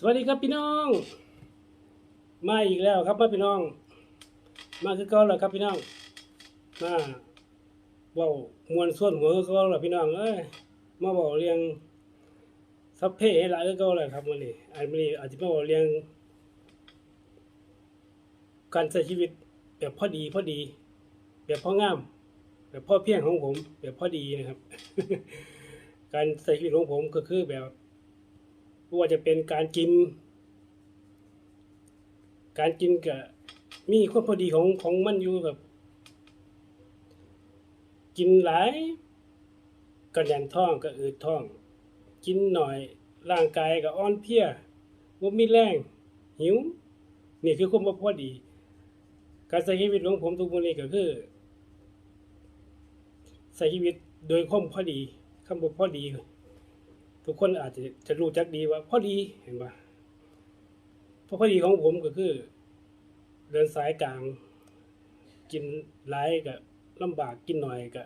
สวัสดีครับพี่น้อง มาอีกแล้วครับมาพี่น้อง มาคือเก่าแล้วครับพี่น้องมาเว้ามวนส่วนหัวคือเก่าแล้วพี่น้องเอ้ยมาบอกเรียงสัพเพให้หลายคือเก่าแล้วครับวันนี้อันนี้อาจจะมาบอกเรียง การใช้ชีวิตแบบพอดีพอดี แบบพองาม แบบพอเพียงของผม แบบพอดีนะครับ การใช้ชีวิตของผมก็คือแบบ ไม่ว่าจะเป็นการกิน การกินกับมีความพอดีของของมันอยู่กับ กินหลายก็แน่นท้องก็อืดท้อง กินหน่อยร่างกายก็อ่อนเพลียบ่มีแรงหิวนี่คือความพอดี การใช้ชีวิตของผมทุกวันนี้ก็คือใช้ชีวิตโดยความพอดีคำว่าพอดี ทุกคนอาจจะจะรู้จักดีว่าพอดีเห็นปะพราะพอดีของผมก็คือ เดินสายกลาง กินหลายก็ลำบากกินหน่อยก็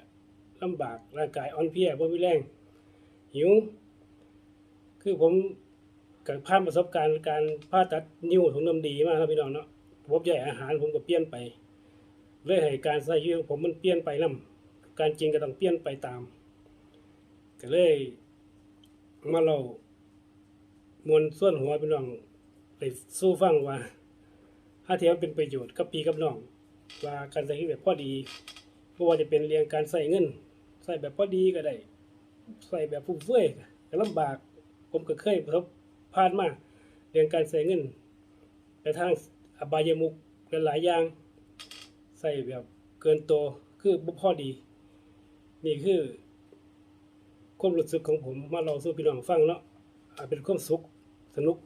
ลำบากร่างกายอ่อนเพลียบ่มีแรงหิว คือผมกับผ่านประสบการณ์การผ่าตัดนิ้วถุงน้ำดีมากครับพี่น้องเนาะผมใหญ่อาหารผมก็เปลี่ยนไปเลยให้การใส่ชีวิตผมมันเปลี่ยนไปนํการกินก็ต้องเปลี่ยนไปตาม ก็เลย มาเรามวลส่วนหัวพี่น้องไปสู้ฟังว่าถ้าเทียมเป็นประโยชน์กับพี่กับน้อง ว่าการใช้ชีวิตแบบพอดีเพราะว่าจะเป็นเรียงการใส่เงินใส่แบบพอดีก็ได้ใส่แบบฟุ่มเฟือยก็ลำบากผมก็เคยประสบผ่านมาเรียงการใส่เงินไปทางอบายมุกหลายอย่าง ใส่แบบเกินตัวคือบ่พอดี นี่คือ ความรู้สึกของผมมาเล่าสู่พี่น้องฟังเนาะอาจเป็นความสุขสนุก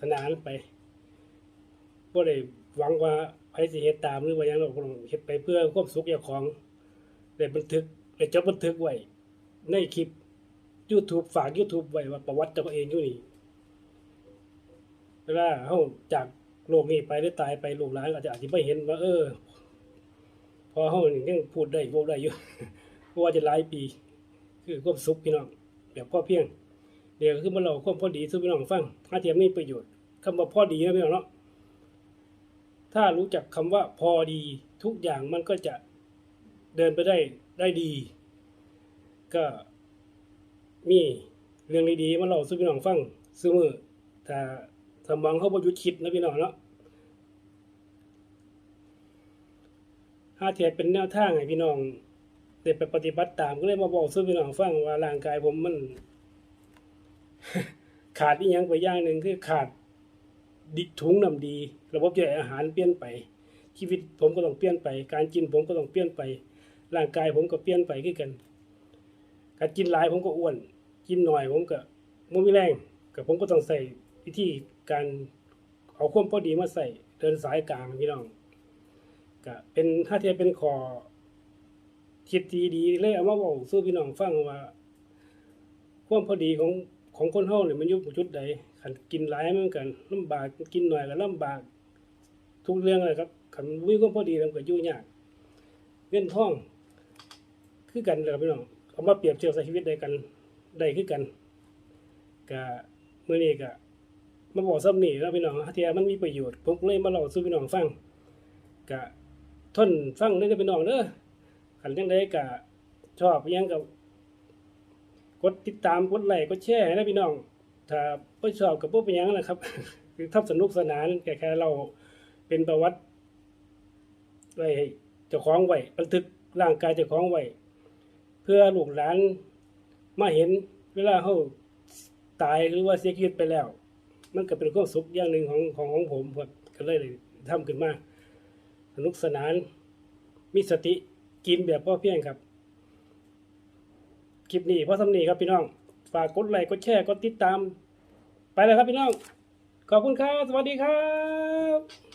สนานไปบ่ได้หวังว่าใครสิเฮ็ดตามหรือว่ายังหรอกผมเฮ็ดไปเพื่อความสุขเจ้าของได้บันทึกได้จดบันทึกไว้ในคลิป YouTube ฝาก YouTube ไว้ว่าประวัติตัวเองอยู่นี่เวลาเฮาจากโลกนี้ไปหรือตายไปลูกหลานก็อาจจะอาจจะไม่เห็นว่า เออ พอเฮานี่ยังพูดได้พูดได้อยู่เพราะว่าจะหลายปี คือความสุขพี่น้องแบบพ่อเพียงเดี๋ยวคือมาเราความพอดีสู่พี่น้องฟังถ้าเทียมมีประโยชน์คำว่าพอดีนะพี่น้องเนาะถ้ารู้จักคำว่าพอดีทุกอย่างมันก็จะเดินไปได้ได้ดี ก็มีเรื่องดีๆมาเล่าสู่พี่น้องฟังซื้อมือถ้าสมองเขาบ่หยุดคิดนะพี่น้องเนาะถ้าเทียเป็นแนวทางให้พี่น้อง ได้ไปปฏิบัติตามก็เลยมาบอกสู่พี่น้องฟังว่าร่างกายผมมัน ขาดอีหยังไปอย่างหนึ่งคือขาดดิถุงน้ำดี ระบบย่อยอาหารเปลี่ยนไปชีวิตผมก็ต้องเปลี่ยนไป การกินผมก็ต้องเปลี่ยนไป ร่างกายผมก็เปลี่ยนไปคือกัน การกินหลายผมก็อ้วน กินหน่อยผมก็บ่มีแรงก็ผมก็ต้องใส่วิธีการเอาความพอดีมาใส่เดินสายกลางพี่น้องก็เป็นถ้าเทียบเป็นคอ คิดดีดีเลยเอามาบอกสู้พี่น้องฟังว่า ความพอดีของของคนเฮาเนี่ยมันยู่จุดใดคันกินหลายเหมือนกันลำบากกินหน่อยก็ลำบาก ทุกเรื่องเลยครับคันมีความพอดีแล้วก็ยู่ยากเงินทอง คือกันเลยครับพี่น้องเอามาเปรียบเทียบชีวิตได้กันได้คือกันก็มื้อนี้ก็มาบอกซ้ำนี่แล้วพี่น้องถ้าเทียมันมีประโยชน์ผมเลยมาเล่าสู่พี่น้องฟังก็ทนฟังเด้อพี่น้องเด้อ ขันยังได้ก็ชอบยังกับกดติดตามกดไลค์กดแชร์นะพี่น้อง ถ้าไม่ชอบกับพวกเป็นยังนะครับ คือทับสนุกสนานแค่แค่เราเป็นประวัติไว้เจ้าของไว้บันทึกร่างกายเจ้าของไว้เพื่อลูกหลานมาเห็นเวลาเขาตายหรือว่าเสียชีวิตไปแล้ว มันก็เป็นความสุขอย่างหนึ่งของของของผมครับก็เลยทำขึ้นมาสนุกสนานมีสติ กินแบบพ่อเพียงครับ คลิปนี้พ่อสำนีครับพี่น้อง ฝากกดไลค์กดแชร์กดติดตาม ไปเลยครับพี่น้อง ขอบคุณครับ สวัสดีครับ